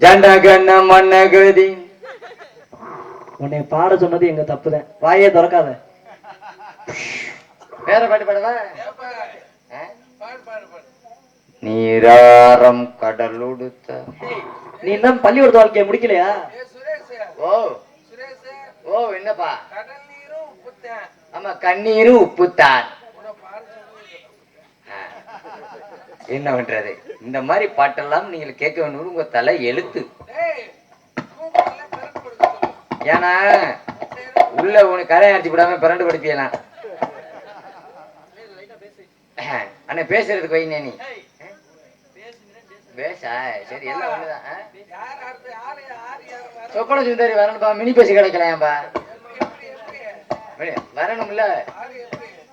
ஜனகன மன்னகதி உன்னை பாட சொன்னது எங்க தப்புதான். வாயே திறக்காத. வேற பாட்டு பாடவா? நீராரம் கடலுடுத்த நீ இன்னும் பள்ளிக்கூடத்து வாழ்க்கையை முடிக்கலையா? ஓ. ஓ என்னப்பா? ஆமா கண்ணீரும் உப்புத்தான். என்ன பண்றது இந்த மாதிரி பாட்டெல்லாம் நீங்கள் கேட்க வேண்டும் உங்க தலை எழுத்து. ஏன்னா உள்ள உனக்கு கரை அடிச்சு விடாம பிறண்டு படுத்தியலாம் அண்ணா பேசுறதுக்கு வைங்க நீ. பேசா? சரி எல்லாம் ஒண்ணுதான்? சொப்பன சுந்தரி வரணும்பா மினி பேசி கிடைக்கலையாம்பா? வரணும்ல?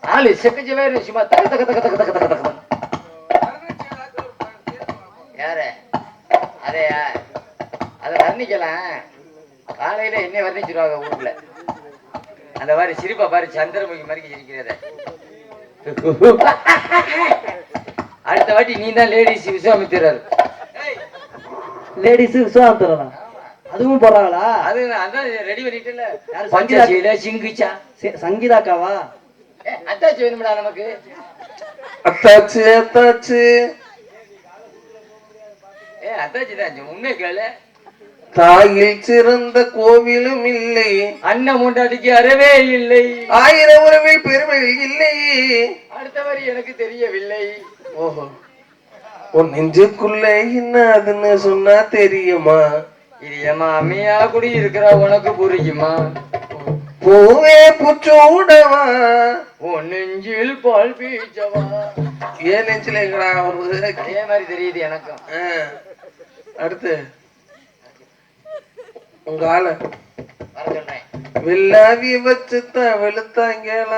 ஆளு செக்கச்சு வேறு சும்மா தக்க தக்க தக்க தக்க தக்க தக்க யாரு? அதையா? அதை வர்ணிக்கலாம். காலையில என்ன வர்ணிச்சிருவாங்க ஊருக்குள்ள அந்த மாதிரி சிரிப்பா பாரு சந்திரமுகி மாதிரி சிரிக்கிறத அடுத்த வாட்டி நீ தான் லேடிஸ் விஸ்வாமித்திரர் லேடிஸ் விஸ்வாமித்திரனா அதுவும் போறாங்களா அது அதான் ரெடி பண்ணிட்டுல யாரு பஞ்சசீல சிங்குச்சா? சங்கீதாக்காவா? அத்தாச்சி வேணும்டா நமக்கு. அத்தாச்சு அத்தாச்சு. உண்மை கேளு. தாயில் சிறந்த கோவிலும் இல்லை. அண்ணன் மூண்டாட்டிக்கு அறவே இல்லை. ஆயிரம் உறவில் பெருமைகள் இல்லை. அடுத்த வரி எனக்கு தெரியவில்லை. ஓஹோ. உன் நெஞ்சுக்குள்ள என்னதுன்னு சொன்னா தெரியுமா? இது ஏமா அம்மையா குடி இருக்கிற உனக்கு புரியுமா? பூவே புச்சூடவா? உன் நெஞ்சில் பால் பீச்சவா? ஏன் நெஞ்சில எங்கடா வருது அதே மாதிரி தெரியுது எனக்கும். அடுத்து உங்க ஆள. வளர்த்தாங்கடா.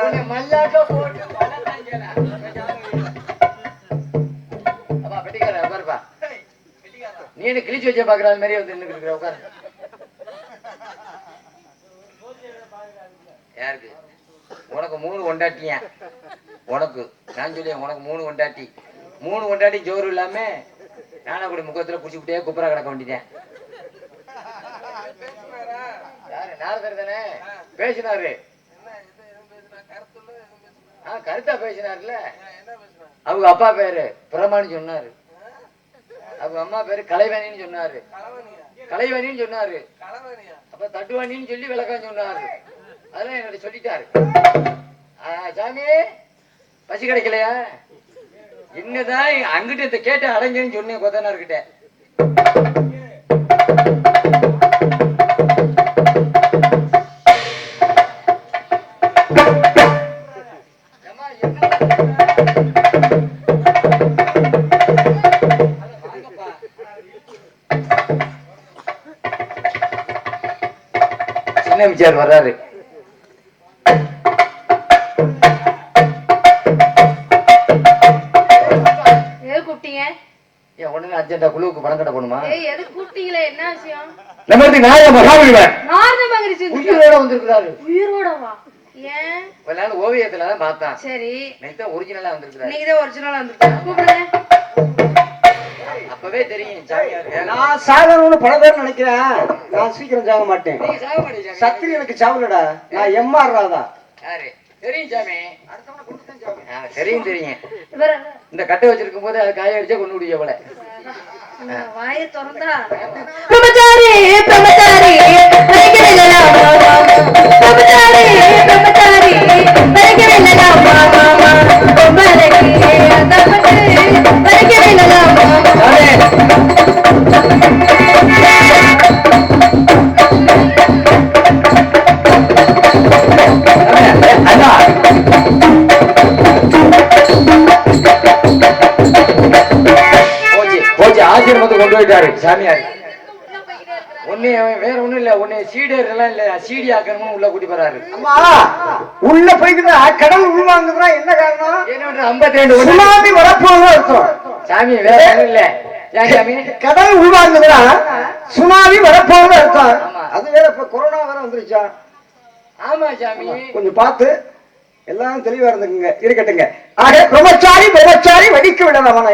அப்பா, பெட்டிக்காரன், உட்காருப்பா. நீ என்ன கிழிச்சு வச்ச பாக்குற அது மாதிரி வந்து இருக்கிற உட்காரு. யாருக்கு? உனக்கு மூணு கொண்டாட்டியா? உனக்கு. நான் சொல்லியேன் உனக்கு மூணு கொண்டாட்டி. மூணு கொண்டாட்டி ஜோறு இல்லாம நானா கூட முகத்துல குடிச்சுக்கிட்டே குப்புறா கிடக்க வேண்டியதேன் யாரு? தானே? பேசினாரு. ஆஹ் கருத்தா பேசினார்ல அவங்க அப்பா பேரு பிரமான்னு சொன்னாரு. அவங்க அம்மா பேரு கலைவாணின்னு சொன்னாரு. கலைவாணின்னு சொன்னாரு. அப்ப தட்டுவாணின்னு சொல்லி விளக்கம் சொன்னாரு. அதெல்லாம் என்னோட சொல்லிட்டாரு. சாமி பசி கிடைக்கலையா? என்னதான் அங்கிட்ட இதை கேட்ட அடைஞ்சேன்னு சொன்னேன் கொத்தனார்கிட்ட ஏம்மா, என்ன வாங்கப்பா. சின்ன மிச்சார் வர்றாரு ஏய் எது கூப்பிட்டீங்களே? என்ன விஷயம்? நம்ம உயிரோட வந்திருக்கிறாரு. உயிரோடவா ஏன்? ஒரு நாள் ஓவியத்துல தான் பார்த்தான் சரி. நேத்து தான் ஒரிஜினலா வந்திருக்கிறாரு. இன்னைக்கு தான் ஒரிஜினல் வந்துருக்கு கூப்பிடுங்க. அப்பவே தெரியும் நான் சாகணும்னு பேர் நினைக்கிறேன். நான் சீக்கிரம் சாக மாட்டேன். நீங்க. சத்திரி எனக்கு சாவலடா. நான் எம்ஆர் ராதா. யாரு? தெரியும் சாமி. தெரியும் தெரியும். இவர இந்த கட்டை வச்சிருக்கும் போது அது காய அடிச்சா கொண்டு விடிய போல. வாய திறந்தா பிரம்மச்சாரி பிரம்மச்சாரி பிரம்மச்சாரி போயிட்டாரு சாமியார். வேற ஒண்ணும் இல்ல. சீடர் எல்லாம் இல்ல. சீடி ஆக்கணும்னு உள்ள கூட்டி போறாரு. உள்ள போய்க்குதா கடல் உள்வாங்குதுன்னா என்ன காரணம்? என்ன ஐம்பத்தி ரெண்டு சுனாமி வரப்போகுது அர்த்தம். சாமி வேற ஒண்ணும் இல்ல. கடல் உள்வாங்குதுன்னா சுனாமி வரப்போகுது அர்த்தம். அது வேற இப்ப கொரோனா வேற வந்துருச்சா? ஆமா சாமி. கொஞ்சம் பார்த்து. எல்லாம் தெளிவா இருந்துக்குங்க இருக்கட்டுங்க. ஆக பிரம்மச்சாரி பிரம்மச்சாரி வடிக்க விடலாம்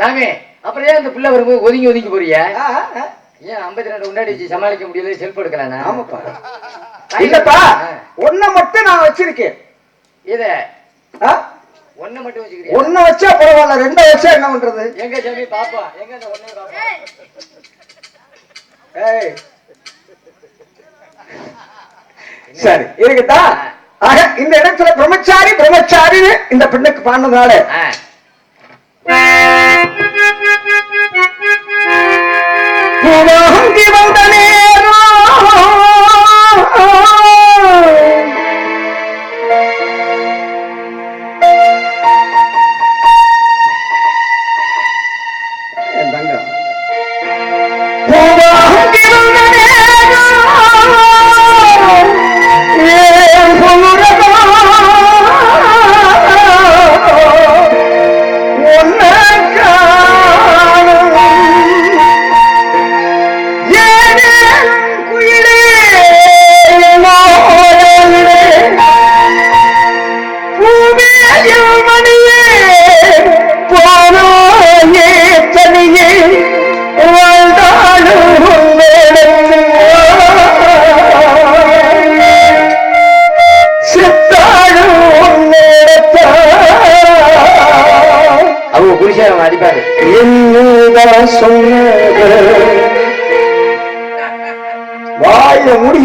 சாமி அப்புறம் ஏன் அந்த பிள்ளை வரும்போது ஒதுங்கி ஒதுங்கி போறிய. ஏன் ஐம்பத்தி ரெண்டு முன்னாடி வச்சு சமாளிக்க முடியல செல்ஃப் எடுக்கலானா ஆமாப்பா. இல்லப்பா ஒன்ன மட்டும் நான் வச்சிருக்கேன். இத? ஒண்ணு மட்டும் வச்சுக்கிறியா? ஒண்ண வச்சா பரவாயில்ல ரெண்ட வச்சா என்ன பண்றது? எங்க சாமி பாப்பா எங்க அந்த ஒண்ணே பாப்பா? ஏய். சரி இருக்குதா ஆக இந்த இடத்துல பிரம்மச்சாரி பிரம்மச்சாரின்னு இந்த பெண்ணுக்கு. வாங்கி வந்த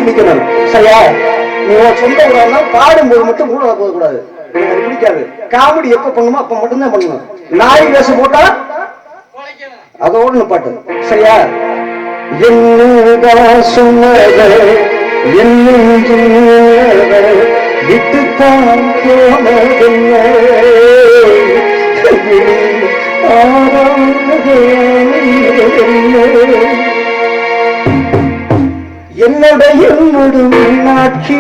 வாயில சரியா? நீ உன் சொந்த ஊரா பாடும்போது மட்டும் மூட போக கூடாது. எனக்கு பிடிக்காது. காமெடி எப்ப பண்ணுமோ அப்ப மட்டும்தான் பண்ணணும். நாய் வேஷம் போட்டா அதோட பாட்டு சரியா? என்னதான் சொன்னது என்ன விட்டுத்தான் போனதென்ன என்னுடைய என்னோட மீனாட்சி.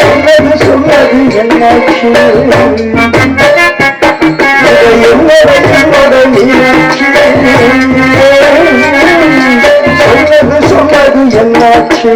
சொன்னது சொன்னது என்னாட்சி என்னுடைய என்னோட மீனாட்சி. சொன்னது சொன்னது என்னாட்சி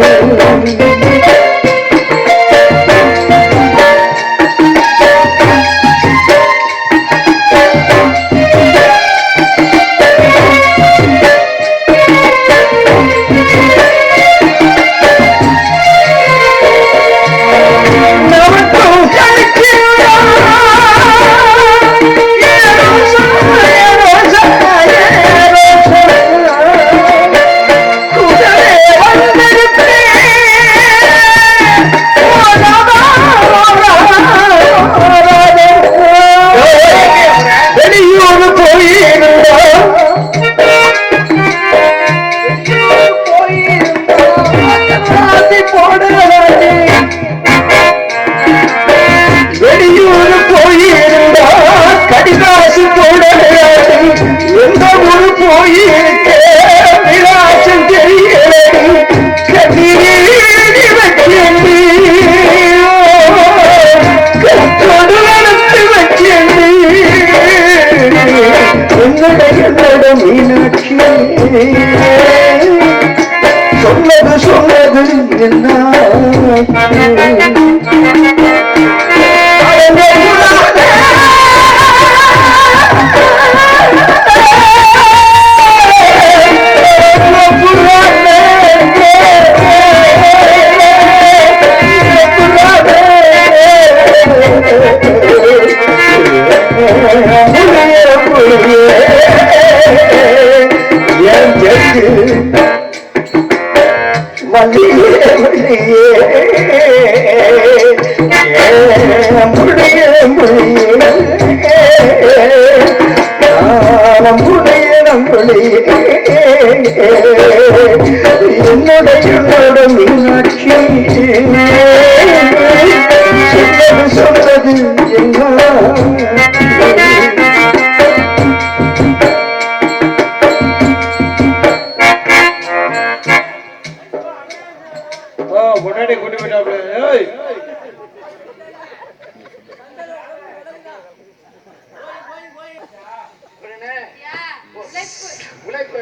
சொன்னது சொன்னது என்ன என் என்னுடைய மீனாட்சி சொன்னது சொன்னது முன்னாடி கூட்டி போயிட்டாப்ல ஏய் உழைப்பு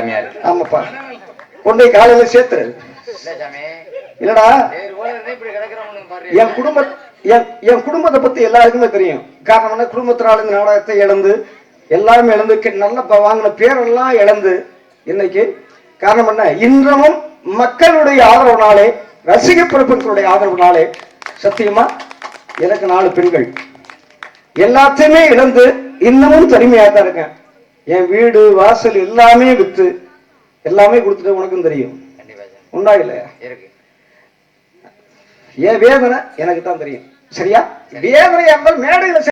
சாமியார் ஆமாப்பா. கொண்டு காலையில சேர்த்துரு. இல்லடா. என் குடும்ப என் என் குடும்பத்தை பத்தி எல்லாருக்குமே தெரியும். காரணம் என்ன? குடும்பத்தினால நாடகத்தை இழந்து எல்லாருமே இழந்து நல்ல வாங்கின பேரெல்லாம் இழந்து இன்னைக்கு காரணம் என்ன? இன்றமும் மக்களுடைய ஆதரவுனாலே ரசிக பிறப்பினர்களுடைய ஆதரவுனாலே சத்தியமா எனக்கு நாலு பெண்கள். எல்லாத்தையுமே இழந்து இன்னமும் தனிமையாக தான் இருக்கேன். என் வீடு வாசல் எல்லாமே வித்து எல்லாமே கொடுத்துட்டு உனக்கும் தெரியும். உண்டா இல்லையா? என் வேதனை? எனக்கு தான் தெரியும். சரியா? வேதனை என்றால் மேடையில்